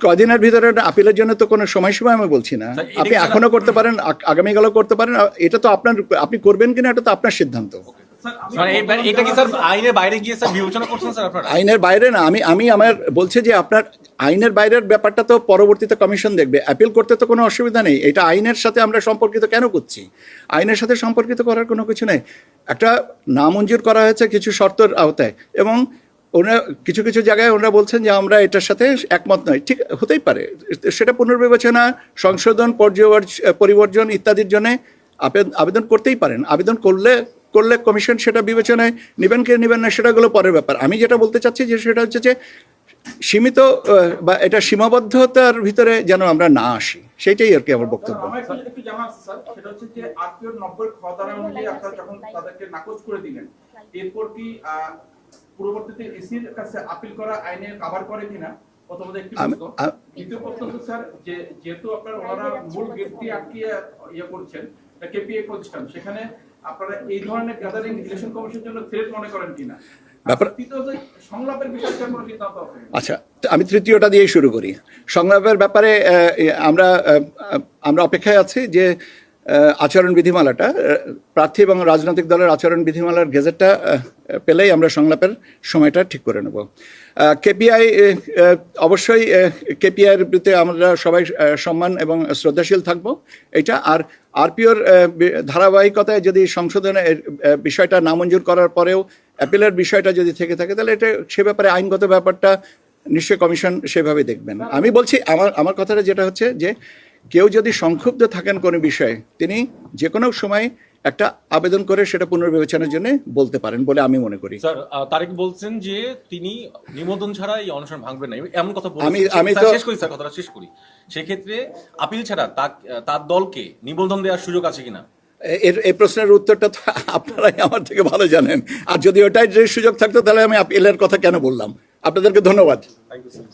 কদিনের ভিতরে আপিলের জন্য তো কোনো সময়সীমা আমি বলছি না। আপনি এখনও করতে পারেন আগ- আগামীকালও করতে পারেন এটা তো আপনার আপনি করবেন কিনা এটা তো আপনার সিদ্ধান্ত। এই- এটা কি স্যার আইনের বাইরে গিয়ে স্যার বিবেচনা করছেন স্যার আপনারা? আইনের বাইরে না আমি আমি আমার বলছি যে আপনার আইনের বাইরের ব্যাপারটা তো পরবর্তীতে কমিশন দেখবে। অ্যাপিল করতে তো কোনো অসুবিধা নেই এটা আইনের সাথে আমরা সম্পর্কিত কেন করছি? আইনের সাথে সম্পর্কিত করার কোনো কিছু নেই। একটা নামঞ্জুর করা হয়েছে কিছু শর্তের আওতায় এবং ওনারা কিছু কিছু জায়গায় ওনারা বলছেন যে আমরা এটার সাথে একমত নয়। ঠিক হতেই পারে। সেটা পুনর্বিবেচনা, সংশোধন পরিবর্জন ইত্যাদির জন্য আবেদন করতেই পারেন। আবেদন করলে করলে কমিশন সেটা বিবেচনায় নেবেন কি নেবেন না সেটা হলো পরের ব্যাপার। আমি যেটা বলতে চাচ্ছি যে সেটা হচ্ছে যে সীমিত বা এটা সীমাবদ্ধতার ভিতরে যেন আমরা না আসি। সেটাই আর কি আমার বক্তব্য। যখন তাদেরকে নাকচ করে দিলেন, এরপর কি আহ, পরবর্তীতে এসির কাছে আপিল করা আইনে কাভার করে কিনা প্রথমত একটি আমি- প্রশ্ন আ- দ্বিতীয় প্রশ্ন হচ্ছে স্যার যে যেহেতু আপনারা ওনারা মূল গেটটি আটকিয়ে ইয়ে করছেন কেপিএ প্রতিষ্ঠান সেখানে আপনারা এই ধরনের গ্যাদারিং ইলেকশন কমিশনের জন্য থ্রেট মনে করেন কিনা? ব্যাপার- আচ্ছা আমি তৃতীয়টা দিয়েই শুরু করি। সংলাপের ব্যাপারে আহ, আমরা আহ, আমরা অপেক্ষায় আছি যে আচরণ বিধিমালাটা আহ, প্রার্থী এবং রাজনৈতিক দলের আচরণ বিধিমালার গেজেটটা পেলেই আমরা সংলাপের সময়টা ঠিক করে নেব। কেপিআই অবশ্যই কেপিআইয়ের প্রতি আমরা সবাই সম্মান এবং শ্রদ্ধাশীল থাকব। এটা আর আরপিওর ধারাবাহিকতায় যদি সংশোধনের বিষয়টা নামঞ্জুর করার পরেও অ্যাপিলের বিষয়টা যদি থেকে থাকে, তাহলে এটা সে ব্যাপারে আইনগত ব্যাপারটা নিশ্চয়ই কমিশন সেভাবে দেখবেন। আমি বলছি, আমার আমার কথাটা যেটা হচ্ছে যে, কেউ যদি সংক্ষুব্ধ থাকেন কোনো বিষয়ে, তিনি যে কোনো সময় একটা আবেদন করে সেটা পুনর্বিবেচনার জন্য বলতে পারেন বলে আমি মনে করি। স্যার তারেক বলছেন যে তিনি নিবন্ধন ছাড়া এই অনুষ্ঠান ভাঙবেন না। এমন কথা আমি- আমি তো- শেষ করি স্যার কথাটা শেষ করি। সেক্ষেত্রে আপিল ছাড়া তার দলকে নিবন্ধন দেওয়ার সুযোগ আছে কিনা? এর এই প্রশ্নের উত্তরটা তো আপনারাই আমার থেকে ভালো জানেন। আর যদি ওটাই যে সুযোগ থাকতো তাহলে আমি আপিলের কথা কেন বললাম? আপনাদেরকে ধন্যবাদ। Thank you sir